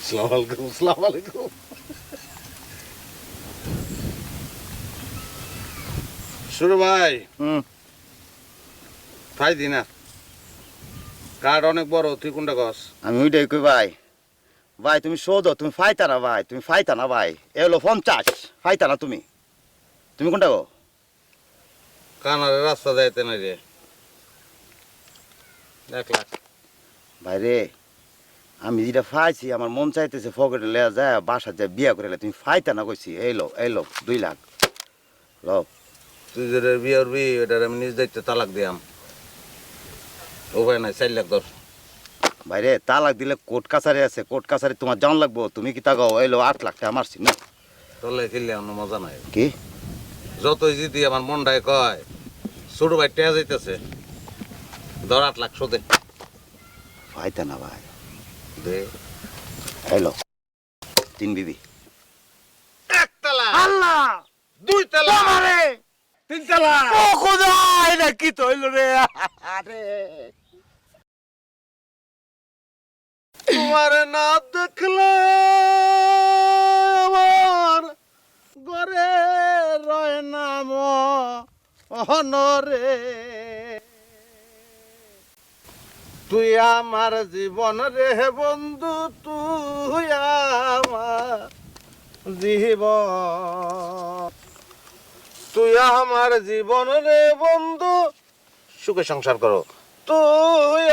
সালাম আলাইকুম সালাম আলাইকুম শুরু ভাই হুম ফাই দি না কার্ড অনেক বড় তুই কোনটা কস আমি ওইটাই কই ভাই ভাই তুমি শোধ তুমি ফাইতা না ভাই তুমি ফাইতা না ভাই এ হলো পঞ্চাশ ফাইতা না তুমি তুমি কোনটা গো কানারে রাস্তা যাইতে না রে এক লাখ ভাই রে আমি যেটা ফাইছি আমার মন চাইতেছে ফকেটে লেয়া যায় বাসা যায় বিয়া করে তুমি ফাইতা না কইছি এই লো এই লো দুই লাখ। লো তুই যেটা বিয়ে করবি ওটার আমি নিজ দায়িত্বে তালাক দিয়াম। উপায় নাই চার লাখ দশ ভাই রে তালাক দিলে কোর্ট কাছারি আছে কোর্ট কাছারি তোমার জান লাগবো তুমি কি তাগাও এই লো আট লাখ টাকা মারছি না? তোলে খেললে আমার মজা নাই। কি? যতই জিদি আমার মনটায় কয় ছোট ভাই টেয়া যাইতেছে। ধর আট লাখ শোধে। ফাইতা না ভাই। দে। এই লো তিন বিবি। এক তালা আল্লাহ! দুই তালা আমারে! তিন তালা ও খোদা এটা কি তৈল রে। আরে। তোমার না দেখলে আমার গরে রয় নাম অহনরে তুই আমার জীবন রে বন্ধু, তুই আমার তুই আমার জীবন রে বন্ধু, সুখে সংসার করো। তুই